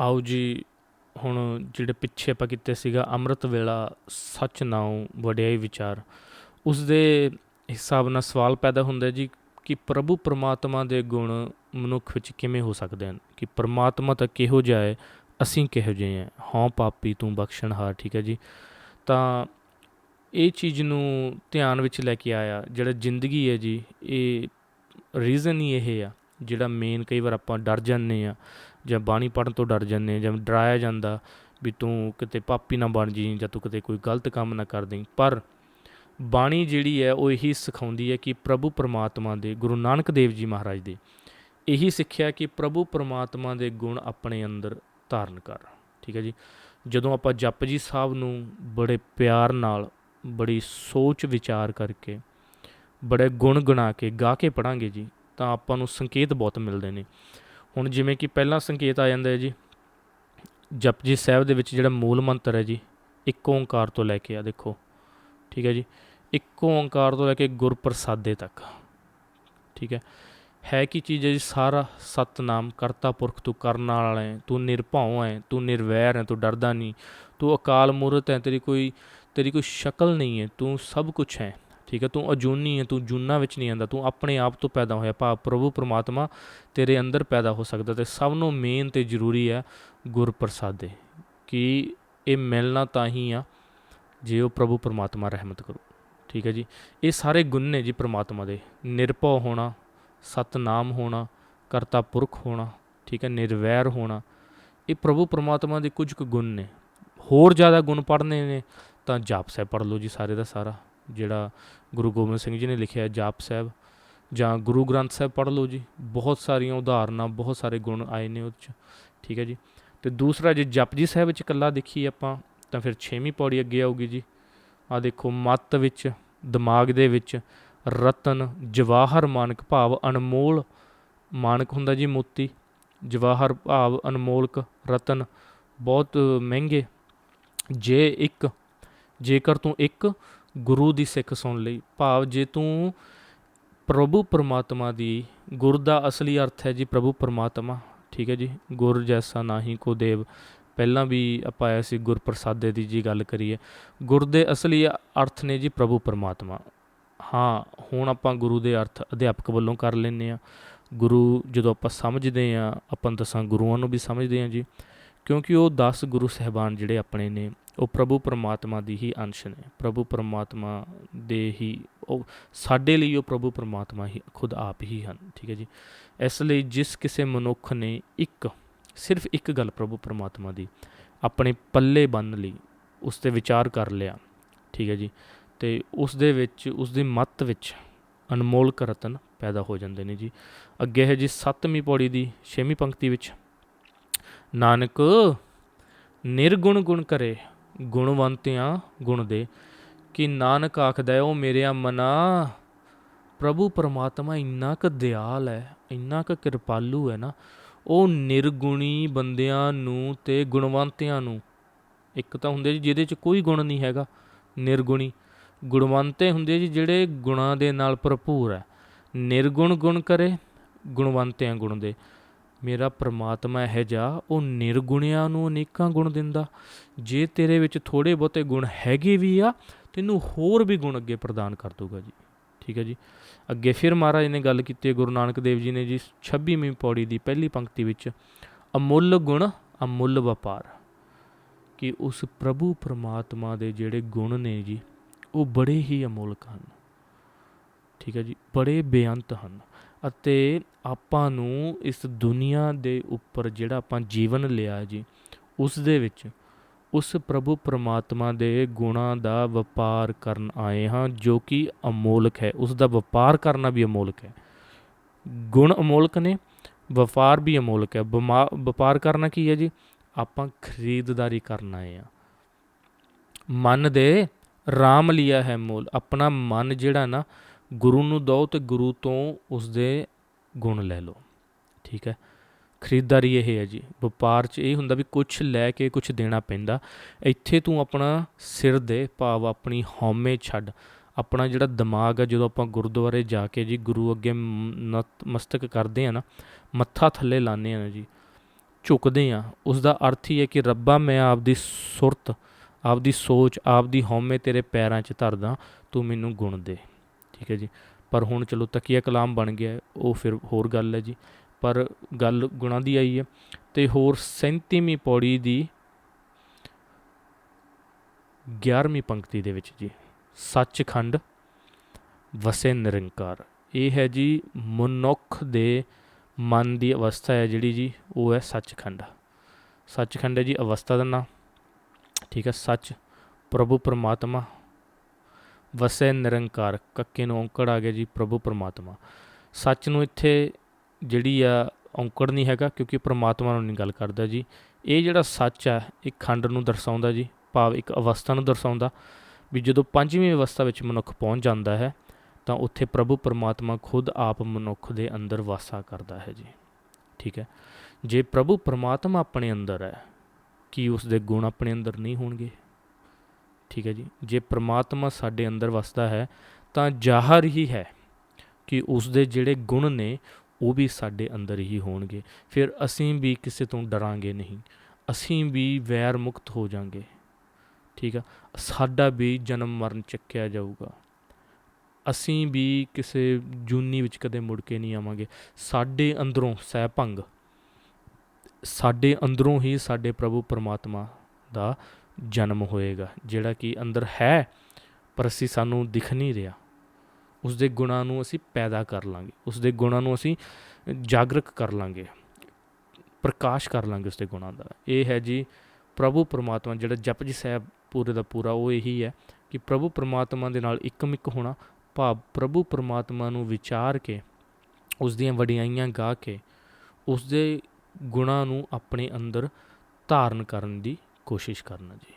ਆਓ ਜੀ, ਹੁਣ ਜਿਹੜੇ ਪਿੱਛੇ ਆਪਾਂ ਕੀਤੇ ਸੀਗਾ ਅੰਮ੍ਰਿਤ ਵੇਲਾ, ਸੱਚ ਨਾਉ ਵਡਿਆਈ ਵਿਚਾਰ। ਉਸ ਦੇ ਹਿਸਾਬ ਨਾਲ ਸਵਾਲ ਪੈਦਾ ਹੁੰਦਾ ਜੀ ਕਿ ਪ੍ਰਭੂ ਪਰਮਾਤਮਾ ਦੇ ਗੁਣ ਮਨੁੱਖ ਵਿੱਚ ਕਿਵੇਂ ਹੋ ਸਕਦੇ ਹਨ? ਕਿ ਪਰਮਾਤਮਾ ਤਾਂ ਕਿਹੋ ਜਿਹਾ ਹੈ, ਅਸੀਂ ਕਿਹੋ ਜਿਹੇ ਹਾਂ? ਹਾਂ ਪਾਪੀ, ਤੂੰ ਬਖਸ਼ਣਹਾਰ, ਠੀਕ ਹੈ ਜੀ? ਤਾਂ ਇਹ ਚੀਜ਼ ਨੂੰ ਧਿਆਨ ਵਿੱਚ ਲੈ ਕੇ ਆਇਆ, ਜਿਹੜਾ ਜ਼ਿੰਦਗੀ ਹੈ ਜੀ, ਇਹ ਰੀਜ਼ਨ ਹੀ ਇਹ ਆ, ਜਿਹੜਾ ਮੇਨ ਕਈ ਵਾਰ ਆਪਾਂ ਡਰ ਜਾਂਦੇ ਆ ਜਾਂ ਬਾਣੀ ਪੜਨ ਤੋਂ ਡਰ ਜਾਂਦੇ ਜਾਂ ਡਰਾਇਆ ਜਾਂਦਾ ਵੀ ਤੂੰ ਕਿਤੇ ਪਾਪੀ ਨਾ ਬਣ ਜੀ ਜਾਂ ਤੂੰ ਕਿਤੇ ਕੋਈ ਗਲਤ ਕੰਮ ਨਾ ਕਰ ਦੇਈਂ। ਪਰ ਬਾਣੀ ਜਿਹੜੀ ਹੈ ਉਹ ਇਹੀ ਸਿਖਾਉਂਦੀ ਹੈ ਕਿ ਪ੍ਰਭੂ ਪਰਮਾਤਮਾ ਦੇ, ਗੁਰੂ ਨਾਨਕ ਦੇਵ ਜੀ ਮਹਾਰਾਜ ਦੇ ਇਹੀ ਸਿੱਖਿਆ ਕਿ ਪ੍ਰਭੂ ਪਰਮਾਤਮਾ ਦੇ ਗੁਣ ਆਪਣੇ ਅੰਦਰ ਧਾਰਨ ਕਰ। ਠੀਕ ਹੈ ਜੀ? ਜਦੋਂ ਆਪਾਂ ਜਪ ਜੀ ਸਾਹਿਬ ਨੂੰ ਬੜੇ ਪਿਆਰ ਨਾਲ, ਬੜੀ ਸੋਚ ਵਿਚਾਰ ਕਰਕੇ, ਬੜੇ ਗੁਣ ਗਣਾ ਕੇ ਗਾ ਕੇ ਪੜਾਂਗੇ ਜੀ, ਤਾਂ ਆਪਾਂ ਨੂੰ ਸੰਕੇਤ ਬਹੁਤ ਮਿਲਦੇ ਨੇ। ਹੁਣ ਜਿਵੇਂ ਕਿ ਪਹਿਲਾ ਸੰਕੇਤ ਆ ਜਾਂਦਾ ਹੈ ਜੀ, ਜਪਜੀ ਸਾਹਿਬ ਦੇ ਵਿੱਚ ਜਿਹੜਾ ਮੂਲ ਮੰਤਰ ਹੈ ਜੀ, ਇੱਕ ਓੰਕਾਰ ਤੋਂ ਲੈ ਕੇ ਆ ਦੇਖੋ, ਠੀਕ ਹੈ ਜੀ, ਇੱਕ ਓੰਕਾਰ ਤੋਂ ਲੈ ਕੇ ਗੁਰਪ੍ਰਸਾਦੇ ਤੱਕ, ਠੀਕ ਹੈ ਹੈ ਕੀ ਚੀਜ਼ ਹੈ ਜੀ, ਸਾਰਾ ਸਤਨਾਮ, ਕਰਤਾ ਪੁਰਖ, ਤੂੰ ਕਰਨ ਵਾਲਾ ਹੈ, ਤੂੰ ਨਿਰਭਉ ਹੈ, ਤੂੰ ਨਿਰਵੈਰ ਹੈ, ਤੂੰ ਡਰਦਾ ਨਹੀਂ, ਤੂੰ ਅਕਾਲ ਮੂਰਤ ਹੈ, ਤੇਰੀ ਕੋਈ ਤੇਰੀ ਕੋਈ ਸ਼ਕਲ ਨਹੀਂ ਹੈ, ਤੂੰ ਸਭ ਕੁਝ ਹੈ ਠੀਕ ਹੈ, ਤੂੰ ਅਜੂਨੀ ਹੈ, ਤੂੰ ਜੂਨਾ ਵਿੱਚ ਨਹੀਂ ਆਂਦਾ, ਤੂੰ ਆਪਣੇ ਆਪ ਤੋਂ ਪੈਦਾ ਹੋਇਆ ਭਾਵ ਪ੍ਰਭੂ ਪਰਮਾਤਮਾ ਤੇਰੇ ਅੰਦਰ ਪੈਦਾ ਹੋ ਸਕਦਾ ਤੇ ਸਭ ਨੂੰ ਮੇਨ ਤੇ ਜ਼ਰੂਰੀ ਹੈ ਗੁਰ ਪ੍ਰਸਾਦੇ ਕਿ ਇਹ ਮਿਲਣਾ ਤਾਂ ਹੀ ਆ ਜੇ ਉਹ ਪ੍ਰਭੂ ਪਰਮਾਤਮਾ ਰਹਿਮਤ ਕਰੂ। ਠੀਕ ਹੈ ਜੀ, ਇਹ ਸਾਰੇ ਗੁਣ ਨੇ ਜੀ ਪਰਮਾਤਮਾ ਦੇ, ਨਿਰਭਉ ਹੋਣਾ, ਸਤਨਾਮ ਹੋਣਾ, ਕਰਤਾ ਪੁਰਖ ਹੋਣਾ, ਠੀਕ ਹੈ, ਨਿਰਵੈਰ ਹੋਣਾ, ਇਹ ਪ੍ਰਭੂ ਪਰਮਾਤਮਾ ਦੇ ਕੁਝ ਕੁ ਗੁਣ ਨੇ। ਹੋਰ ਜ਼ਿਆਦਾ ਗੁਣ ਪੜ੍ਹਨੇ ਨੇ ਤਾਂ ਜਾਪ ਸਾਹਿਬ ਪੜ੍ਹ ਲਓ ਜੀ ਸਾਰੇ ਦਾ ਸਾਰਾ। ਜਿਹੜਾ ਗੁਰੂ ਗੋਬਿੰਦ ਸਿੰਘ ਜੀ ਨੇ ਲਿਖਿਆ ਜਾਪ ਸਾਹਿਬ, ਜਾਂ ਗੁਰੂ ਗ੍ਰੰਥ ਸਾਹਿਬ ਪੜ੍ਹ ਲਓ ਜੀ, ਬਹੁਤ ਸਾਰੀਆਂ ਉਦਾਹਰਨਾਂ, ਬਹੁਤ ਸਾਰੇ ਗੁਣ ਆਏ ਨੇ ਉਹਦੇ 'ਚ, ਠੀਕ ਹੈ ਜੀ। ਤੇ ਦੂਸਰਾ ਜੇ ਜਪਜੀ ਸਾਹਿਬ ਵਿੱਚ ਇਕੱਲਾ ਦੇਖੀ ਆਪਾਂ, ਤਾਂ ਫਿਰ 6ਵੀਂ ਪੌੜੀ ਅੱਗੇ ਆਊਗੀ ਜੀ। ਆ ਦੇਖੋ, ਮੱਤ ਵਿੱਚ, ਦਿਮਾਗ ਦੇ ਵਿੱਚ, ਰਤਨ, ਜਵਾਹਰ ਮਾਨਕ ਭਾਵ ਅਨਮੋਲ ਮਾਨਕ ਹੁੰਦਾ ਜੀ ਮੋਤੀ, ਜਵਾਹਰ ਭਾਵ ਅਨਮੋਲਕ ਰਤਨ, ਬਹੁਤ ਮਹਿੰਗੇ, ਜੇ ਇੱਕ, ਜੇਕਰ ਤੂੰ ਇੱਕ ਗੁਰੂ ਦੀ ਸਿੱਖ ਸੁਣ ਲਈ। ਭਾਵ ਜੇ ਤੂੰ ਪ੍ਰਭੂ ਪਰਮਾਤਮਾ ਦੀ, ਗੁਰ ਦਾ ਅਸਲੀ ਅਰਥ ਹੈ ਜੀ ਪ੍ਰਭੂ ਪਰਮਾਤਮਾ। ਠੀਕ ਹੈ ਜੀ? ਗੁਰ ਜੈਸਾ ਨਾਹੀ ਕੋ ਦੇਵ। ਪਹਿਲਾਂ ਵੀ ਆਪਾਂ ਆਇਆ ਸੀ ਗੁਰ ਪ੍ਰਸਾਦੇ ਦੀ ਜੀ ਗੱਲ ਕਰੀਏ। ਗੁਰ ਦੇ ਅਸਲੀ ਅਰਥ ਨੇ ਜੀ ਪ੍ਰਭੂ ਪਰਮਾਤਮਾ। ਹਾਂ, ਹੁਣ ਆਪਾਂ ਗੁਰੂ ਦੇ ਅਰਥ ਅਧਿਆਪਕ ਵੱਲੋਂ ਕਰ ਲੈਨੇ ਆ ਗੁਰੂ ਜਦੋਂ ਆਪਾਂ ਸਮਝਦੇ ਆ ਆਪਾਂ ਦਸਾਂ ਗੁਰੂਆਂ ਨੂੰ ਵੀ ਸਮਝਦੇ ਆ ਜੀ। ਕਿਉਂਕਿ ਉਹ 10 ਗੁਰੂ ਸਹਿਬਾਨ ਜਿਹੜੇ ਆਪਣੇ ਨੇ, ਉਹ ਪ੍ਰਭੂ ਪਰਮਾਤਮਾ ਦੀ ਹੀ ਅੰਸ਼ ਨੇ। ਪ੍ਰਭੂ ਪਰਮਾਤਮਾ ਦੇ ਹੀ, ਉਹ ਸਾਡੇ ਲਈ ਉਹ ਪ੍ਰਭੂ ਪਰਮਾਤਮਾ ਹੀ, ਖੁਦ ਆਪ ਹੀ ਹਨ, ਠੀਕ ਹੈ ਜੀ। ਇਸ ਲਈ ਜਿਸ ਕਿਸੇ ਮਨੁੱਖ ਨੇ ਇੱਕ, ਸਿਰਫ ਇੱਕ ਗੱਲ ਪ੍ਰਭੂ ਪਰਮਾਤਮਾ ਦੀ, ਆਪਣੇ ਪੱਲੇ ਬੰਨ ਲਈ ਉਸ ਤੇ ਵਿਚਾਰ ਕਰ ਲਿਆ, ਠੀਕ ਹੈ ਜੀ, ਤੇ ਉਸ ਦੇ ਵਿੱਚ, ਉਸ ਦੀ ਮੱਤ ਵਿੱਚ ਅਨਮੋਲ ਰਤਨ ਪੈਦਾ ਹੋ ਜਾਂਦੇ ਨੇ ਜੀ। ਅੱਗੇ ਹੈ ਜੀ 7ਵੀਂ ਪੌੜੀ ਦੀ 6ਵੀਂ ਪੰਕਤੀ ਵਿੱਚ। ਨਾਨਕ, ਨਿਰਗੁਣ ਗੁਣ ਕਰੇ, ਗੁਣਵੰਤਿਆਂ ਗੁਣ ਦੇ। ਕਿ ਨਾਨਕ ਆਖਦਾ ਉਹ ਮੇਰਿਆ ਮਨਾ, ਪ੍ਰਭੂ ਪਰਮਾਤਮਾ ਇੰਨਾ ਕੁ ਦਿਆਲ ਹੈ, ਇੰਨਾ ਕੁ ਕਿਰਪਾਲੂ ਹੈ ਨਾ। ਉਹ ਨਿਰਗੁਣੀ ਬੰਦਿਆਂ ਨੂੰ ਤੇ ਗੁਣਵੰਤਿਆਂ ਨੂੰ। ਇੱਕ ਤਾਂ ਹੁੰਦੇ ਜੀ, ਜਿਹਦੇ 'ਚ ਕੋਈ ਗੁਣ ਨਹੀਂ ਹੈਗਾ, ਨਿਰਗੁਣੀ। ਗੁਣਵੰਤੇ ਹੁੰਦੇ ਜੀ, ਜਿਹੜੇ ਗੁਣਾਂ ਦੇ ਨਾਲ ਭਰਪੂਰ ਹੈ। ਨਿਰਗੁਣ ਗੁਣ ਕਰੇ, ਗੁਣਵੰਤਿਆਂ ਗੁਣ ਦੇ। ਮੇਰਾ ਪ੍ਰਮਾਤਮਾ ਹੈ ਜਾ ਉਹ ਨਿਰਗੁਣਿਆਂ ਨੂੰ ਅਨੇਕਾਂ ਗੁਣ ਦਿੰਦਾ। ਜੇ ਤੇਰੇ ਵਿੱਚ ਥੋੜੇ ਬਹੁਤੇ ਗੁਣ ਹੈਗੇ ਵੀ ਆ, ਤੈਨੂੰ ਹੋਰ ਵੀ ਗੁਣ ਅੱਗੇ ਪ੍ਰਦਾਨ ਕਰ ਦੂਗਾ ਜੀ। ਠੀਕ ਹੈ ਜੀ? ਅੱਗੇ ਫਿਰ ਮਹਾਰਾਜ ਨੇ ਗੱਲ ਕੀਤੀ ਗੁਰੂ ਨਾਨਕ ਦੇਵ ਜੀ ਨੇ ਜੀ 26ਵੀਂ ਪੌੜੀ ਦੀ ਪਹਿਲੀ ਪੰਕਤੀ ਵਿੱਚ, ਅਮੁੱਲ ਗੁਣ, ਅਮੁੱਲ ਵਪਾਰ। ਕਿ ਉਸ ਪ੍ਰਭੂ ਪਰਮਾਤਮਾ ਦੇ ਜਿਹੜੇ ਗੁਣ ਨੇ ਜੀ, ਉਹ ਬੜੇ ਹੀ ਅਮੋਲਕ ਹਨ। ਠੀਕ ਹੈ ਜੀ? ਬੜੇ ਬੇਅੰਤ ਹਨ। ਅਤੇ ਆਪਾਂ ਨੂੰ ਇਸ ਦੁਨੀਆ ਦੇ ਉੱਪਰ ਜਿਹੜਾ ਆਪਾਂ ਜੀਵਨ ਲਿਆ ਜੀ, ਉਸ ਦੇ ਵਿੱਚ ਉਸ ਪ੍ਰਭੂ ਪਰਮਾਤਮਾ ਦੇ ਗੁਣਾਂ ਦਾ ਵਪਾਰ ਕਰਨ ਆਏ ਹਾਂ, ਜੋ ਕਿ ਅਮੋਲਕ ਹੈ। ਉਸ ਦਾ ਵਪਾਰ ਕਰਨਾ ਵੀ ਅਮੋਲਕ ਹੈ। ਗੁਣ ਅਮੋਲਕ ਨੇ, ਵਪਾਰ ਵੀ ਅਮੋਲਕ ਹੈ। ਵਪਾਰ ਕਰਨਾ ਕੀ ਹੈ ਜੀ? ਆਪਾਂ ਖਰੀਦਦਾਰੀ ਕਰਨ ਆਏ ਆ ਮਨ ਦੇ ਰਾਮ ਲਿਆ ਹੈ ਮੋਲ। ਆਪਣਾ ਮਨ ਜਿਹੜਾ ਨਾ ਗੁਰੂ ਨੂੰ ਦੋ ਤੇ ਗੁਰੂ ਤੋਂ ਉਸ ਦੇ ਗੁਣ ਲੈ ਲਓ। ਠੀਕ ਹੈ? ਖਰੀਦਦਾਰੀ ਇਹ ਹੈ ਜੀ। ਵਪਾਰ 'ਚ ਇਹ ਹੁੰਦਾ ਵੀ ਕੁਝ ਲੈ ਕੇ ਕੁਝ ਦੇਣਾ ਪੈਂਦਾ। ਇੱਥੇ ਤੂੰ ਆਪਣਾ ਸਿਰ ਦੇ ਭਾਵ ਆਪਣੀ ਹਉਮੈ ਛੱਡ। ਆਪਣਾ ਜਿਹੜਾ ਦਿਮਾਗ ਆ, ਜਦੋਂ ਆਪਾਂ ਗੁਰਦੁਆਰੇ ਜਾ ਕੇ ਜੀ ਗੁਰੂ ਅੱਗੇ ਨਤਮਸਤਕ ਕਰਦੇ ਆ ਨਾ, ਮੱਥਾ ਥੱਲੇ ਲਾਣੇ ਆ ਜੀ, ਝੁਕਦੇ ਆ ਉਸ ਦਾ ਅਰਥ ਹੀ ਹੈ ਕਿ ਰੱਬਾ, ਮੈਂ ਆਪਦੀ ਸੁਰਤ, ਆਪਦੀ ਸੋਚ, ਆਪਦੀ ਹਉਮੈ ਤੇਰੇ ਪੈਰਾਂ 'ਚ ਧਰਦਾ, ਤੂੰ ਮੈਨੂੰ ਗੁਣ ਦੇ। ਠੀਕ ਹੈ ਜੀ। ਪਰ ਹੁਣ ਚਲੋ ਤਕੀਆ ਕਲਾਮ ਬਣ ਗਿਆ, ਉਹ ਫਿਰ ਹੋਰ ਗੱਲ ਹੈ ਜੀ। ਪਰ ਗੱਲ ਗੁਣਾਂ ਦੀ ਆਈ ਹੈ ਤੇ ਹੋਰ 37ਵੀਂ ਪੌੜੀ ਦੀ 11ਵੀਂ ਪੰਕਤੀ ਦੇ ਵਿੱਚ ਜੀ, ਸੱਚਖੰਡ ਵਸੇ ਨਿਰੰਕਾਰ। ਇਹ ਹੈ ਜੀ ਮਨੁੱਖ ਦੇ ਮਨ ਦੀ ਅਵਸਥਾ ਹੈ ਜਿਹੜੀ ਜੀ, ਉਹ ਹੈ ਸੱਚਖੰਡ। ਸੱਚਖੰਡ ਹੈ ਜੀ ਅਵਸਥਾ ਦਾ ਨਾਮ, ਠੀਕ ਹੈ, ਸੱਚ ਪ੍ਰਭੂ ਪਰਮਾਤਮਾ ਵਸੇ ਨਿਰੰਕਾਰ, ਕੱਕੇ ਨੂੰ ਔਂਕੜ ਆ ਗਿਆ ਜੀ ਪ੍ਰਭੂ ਪਰਮਾਤਮਾ। ਸੱਚ ਨੂੰ ਇੱਥੇ ਜਿਹੜੀ ਆ ਔਂਕੜ ਨਹੀਂ ਹੈਗਾ ਕਿਉਂਕਿ ਪਰਮਾਤਮਾ ਨੂੰ ਨਹੀਂ ਗੱਲ ਕਰਦਾ ਜੀ। ਇਹ ਜਿਹੜਾ ਸੱਚ ਆ, ਇਹ ਖੰਡ ਨੂੰ ਦਰਸਾਉਂਦਾ ਜੀ, ਭਾਵ ਇੱਕ ਅਵਸਥਾ ਨੂੰ ਦਰਸਾਉਂਦਾ ਵੀ ਜਦੋਂ ਪੰਜਵੀਂ ਅਵਸਥਾ ਵਿੱਚ ਮਨੁੱਖ ਪਹੁੰਚ ਜਾਂਦਾ ਹੈ, ਤਾਂ ਉੱਥੇ ਪ੍ਰਭੂ ਪਰਮਾਤਮਾ ਖੁਦ ਆਪ ਮਨੁੱਖ ਦੇ ਅੰਦਰ ਵਾਸਾ ਕਰਦਾ ਹੈ ਜੀ। ਠੀਕ ਹੈ? ਜੇ ਪ੍ਰਭੂ ਪਰਮਾਤਮਾ ਆਪਣੇ ਅੰਦਰ ਹੈ, ਕੀ ਉਸ ਦੇ ਗੁਣ ਆਪਣੇ ਅੰਦਰ ਨਹੀਂ ਹੋਣਗੇ? ਠੀਕ ਹੈ ਜੀ। ਜੇ ਪ੍ਰਮਾਤਮਾ ਸਾਡੇ ਅੰਦਰ ਵਸਦਾ ਹੈ, ਤਾਂ ਜ਼ਾਹਰ ਹੀ ਹੈ ਕਿ ਉਸ ਦੇ ਜਿਹੜੇ ਗੁਣ ਨੇ, ਉਹ ਵੀ ਸਾਡੇ ਅੰਦਰ ਹੀ ਹੋਣਗੇ। ਫਿਰ ਅਸੀਂ ਵੀ ਕਿਸੇ ਤੋਂ ਡਰਾਂਗੇ ਨਹੀਂ। ਅਸੀਂ ਵੀ ਵੈਰ ਮੁਕਤ ਹੋ ਜਾਾਂਗੇ। ਠੀਕ ਆ? ਸਾਡਾ ਵੀ ਜਨਮ ਮਰਨ ਚੱਕਿਆ ਜਾਊਗਾ। ਅਸੀਂ ਵੀ ਕਿਸੇ ਜੂਨੀ ਵਿੱਚ ਕਦੇ ਮੁੜ ਕੇ ਨਹੀਂ ਆਵਾਂਗੇ। ਸਾਡੇ ਅੰਦਰੋਂ ਸਹਿ ਭੰਗ ਸਾਡੇ ਅੰਦਰੋਂ ਹੀ ਸਾਡੇ ਪ੍ਰਭੂ ਪਰਮਾਤਮਾ ਦਾ ਜਨਮ ਹੋਏਗਾ, ਜਿਹੜਾ ਕਿ ਅੰਦਰ ਹੈ, ਪਰ ਅਸੀਂ ਸਾਨੂੰ ਦਿਖ ਨਹੀਂ ਰਿਹਾ। ਉਸ ਦੇ ਗੁਣਾਂ ਨੂੰ ਅਸੀਂ ਪੈਦਾ ਕਰ ਲਾਂਗੇ ਉਸ ਦੇ ਗੁਣਾਂ ਨੂੰ ਅਸੀਂ ਜਾਗਰਕ ਕਰ ਲਾਂਗੇ, ਪ੍ਰਕਾਸ਼ ਕਰ ਲਾਂਗੇ ਉਸ ਦੇ ਗੁਣਾਂ ਦਾ। ਇਹ ਹੈ ਜੀ ਪ੍ਰਭੂ ਪਰਮਾਤਮਾ, ਜਿਹੜਾ ਜਪਜੀ ਸਾਹਿਬ ਪੂਰੇ ਦਾ ਪੂਰਾ, ਉਹ ਇਹੀ ਹੈ ਕਿ ਪ੍ਰਭੂ ਪਰਮਾਤਮਾ ਦੇ ਨਾਲ ਇੱਕਮਿਕ ਹੋਣਾ, ਭਾਵ ਪ੍ਰਭੂ ਪਰਮਾਤਮਾ ਨੂੰ ਵਿਚਾਰ ਕੇ ਉਸ ਦੀਆਂ ਵਡਿਆਈਆਂ ਗਾ ਕੇ ਉਸ ਦੇ ਗੁਣਾਂ ਨੂੰ ਆਪਣੇ ਅੰਦਰ ਧਾਰਨ ਕਰਨ ਦੀ ਕੋਸ਼ਿਸ਼ ਕਰਨਾ ਜੀ।